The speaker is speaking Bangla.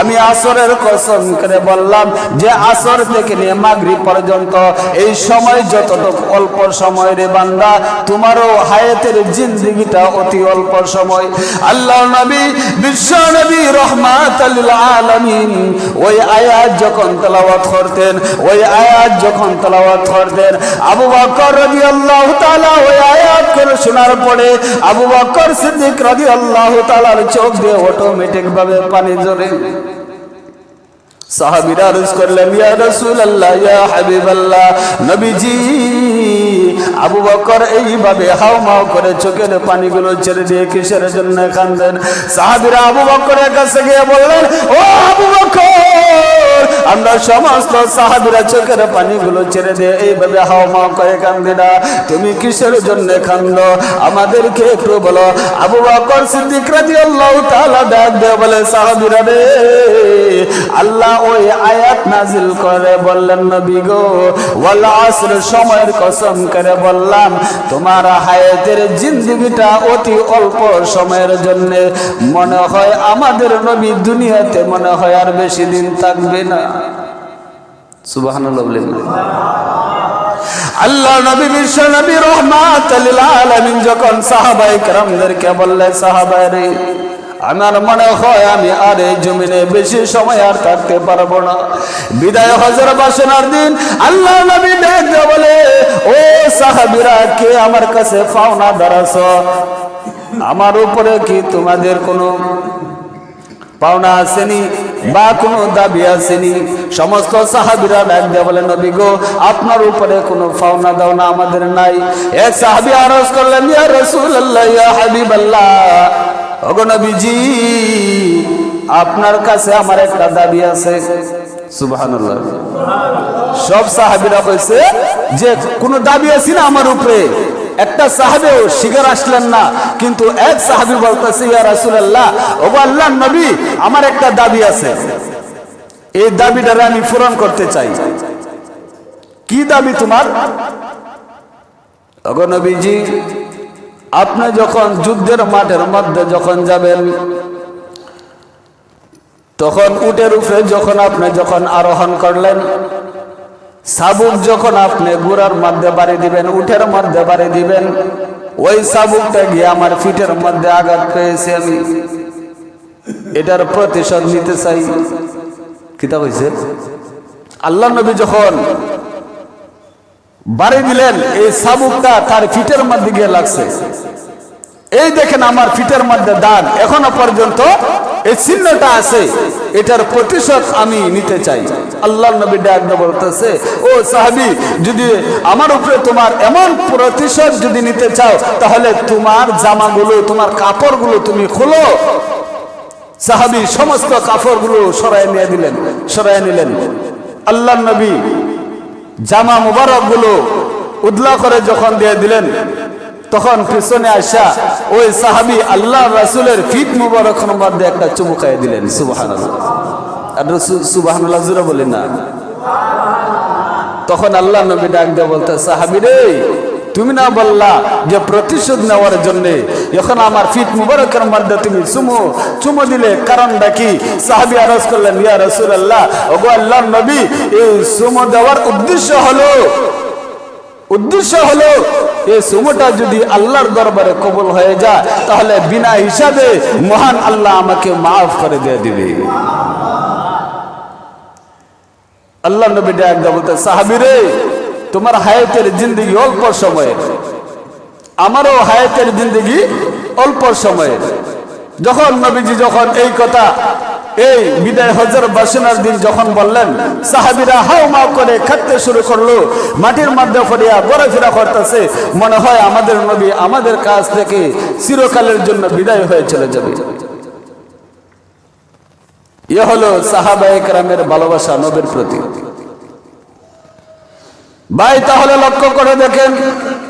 আমি আসরের কসম করে বললাম যে আসর থেকে নিয়ে মাগরি পর্যন্ত এই সময় যতটুকু অল্প সময় রে বান্দা, তোমারও হায়াতের জিন্দিগিটা অতি অল্প সময়। আল্লাহ নবী, বিশ্ব নবী রহমাত আলামিন, ওই আয়াত যখন তেলাওয়াত করতেন, ওই আয়াত যখন তেলাওয়াত করতেন, আবু বকর আল্লাহ তালা ওই আয়াত করে শোনার পরে আবু বকর সিদ্দিক রাদিয়াল্লাহু তাআলার চোখ দিয়ে অটোমেটিক ভাবে পানি orden সাহাবীরা আরজ করলেন, ইয়া রাসূলুল্লাহ, ইয়া হাবিবাল্লাহ, নবীজি, আবু বকর এইভাবে হাউমাউ করে চোখের পানিগুলো ছেড়ে দিয়ে কিসের জন্য কান্দেন সাহাবীরা আবু বকরের কাছে গিয়ে বললেন, ও আবু বকর, আমরা সমস্ত সাহাবীরা চোখের পানিগুলো ছেড়ে দিয়ে এইভাবে হাউমাউ করে কান্দি না। তুমি কিসের জন্য কান্দ আমাদেরকে একটু বলো। আবু বকর সিদ্দিক রাদিয়াল্লাহু তাআলা ডাক বলে, সাহাবীরা রে আল্লাহ ওই আয়াত নাজিল করে বললেন, নবী গো, ওয়াল আসর সময়ের কসম করে বললাম, তোমার হায়াতের জিন্দগিটা অতি অল্প সময়ের জন্য। মনে হয় আমাদের নবী দুনিয়াতে মনে হয় আর বেশি দিন থাকবে না। সুবহানাল্লাহ আল্লাহ নবী বিশ্ব নবী রহমাত আলামিন যখন সাহাবায়ে کرامদেরকে বললেন, সাহাবায়ে আমার মনে হয় আমি আর এই জমিনে বেশি সময় আর থাকতে পারব না। বিদায় হজর বাসনার দিন আল্লাহ নবী দেখতে বলে, ও সাহাবিরা, কে আমার কাছে পাওনা দাঁড়াস আমার উপরে কি তোমাদের কোনো পাওনা আসেনি বা কোনো দাবি আসেনি? সমস্ত সাহাবিরা ডাক দিয়ে বলে, নবী গো, আপনার উপরে কোনো পাওনা দাওনা আমাদের নাই। এক সাহাবি আরজ করলেন, ইয়া রাসূলুল্লাহ, ইয়া হাবিবাল্লাহ। ওগো নবীজি, আপনার কাছে আমার একটা দাবি আছে। সুবহানাল্লাহ। সব সাহাবিরা কইছে যে, কোনো দাবি আছে না আমার উপরে? একটা সাহাবেও শিকার আসলেন না, কিন্তু এক সাহাবি বলতেছে, ইয়া রাসূলুল্লাহ, ওগো আল্লাহর নবী, আমার একটা দাবি আছে। এই দাবিটারে আমি পূরণ করতে চাই। কি দাবি তোমার? ওগো নবীজি আপনি যখন যুদ্ধের মাঠের মধ্যে যখন যাবেন, তখন উটের উপরে যখন আপনি যখন আরোহণ করলেন, সাবুক যখন আপনি গুড়ার মধ্যে বাড়ি দিবেন উঠের মধ্যে বাড়ি দিবেন, ওই সাবুকটা গিয়ে আমার ফিটের মধ্যে আঘাত পেয়েছি আমি। এটার প্রতিশোধ নিতে চাই। কিতা হয়েছে আল্লাহ নবী যখন বাড়ি দিলেন, এই সাবুকটা তার ফিটের মধ্যে গিয়ে লাগছে। এই দেখেন আমার ফিটের মধ্যে দাগ, এখনও পর্যন্ত এই চিহ্নটা আছে, এটার প্রতিশোধ আমি নিতে চাই। আল্লাহ নবী ডাক বলতেছে, ও সাহাবি, যদি আমার উপরে তোমার এমন প্রতিশোধ যদি নিতে চাও, তাহলে তোমার জামাগুলো, তোমার কাপড়গুলো তুমি খোলো। সাহাবি সমস্ত কাপড়গুলো সরাই নিয়ে দিলেন সরাই নিলেন। আল্লাহ নবী জামা মুবারকগুলো উদলা করে যখন দিয়ে দিলেন, তখন পিছনে আসা ওই সাহাবি আল্লাহ রাসুলের ফিট মুবারক দিয়ে একটা চুমু দিলেন সুবাহান আর সুবাহান জুড়ে বলেন না। তখন আল্লাহ নবী ডাক দিয়ে বলতে সাহাবি রে তুমি না বললা যে প্রতিশোধ নেওয়ার জন্য। এখন আমার ফিট মুবারকের মধ্যে তুমি চুমু চুমু দিলে কারণটা কি? সাহাবি আরজ করলেন, ইয়া রাসূলুল্লাহ, ওগো আল্লাহর নবী, এই চুমু দেওয়ার উদ্দেশ্য হলো উদ্দেশ্য হলো, এই সুমোটা যদি আল্লাহর দরবারে কবুল হয়ে যায়, তাহলে বিনা হিসাবে মহান আল্লাহ আমাকে মাফ করে দিয়ে দিবে। আল্লাহ নবী ডাক বলতে সাহাবিরে তোমার হায়াতের জিন্দগি অল্প সময়ে। আমারও হায়াতের জিন্দগি অল্প সময়ে। যখন নবীজি যখন এই কথা, এই বিদায় হজর বাসনার দিন যখন বললেন, সাহাবিরা হাও মাও করে খাটতে শুরু করল, মাটির মধ্যে ফরিয়া ঘোরাফেরা করতেছে, মনে হয় আমাদের নবী আমাদের কাছ থেকে চিরকালের জন্য বিদায় হয়ে চলে যাবে। এ হলো সাহাবায়ে কেরামের ভালোবাসা নবীর প্রতি। ভাই তাহলে লক্ষ্য করে দেখেন।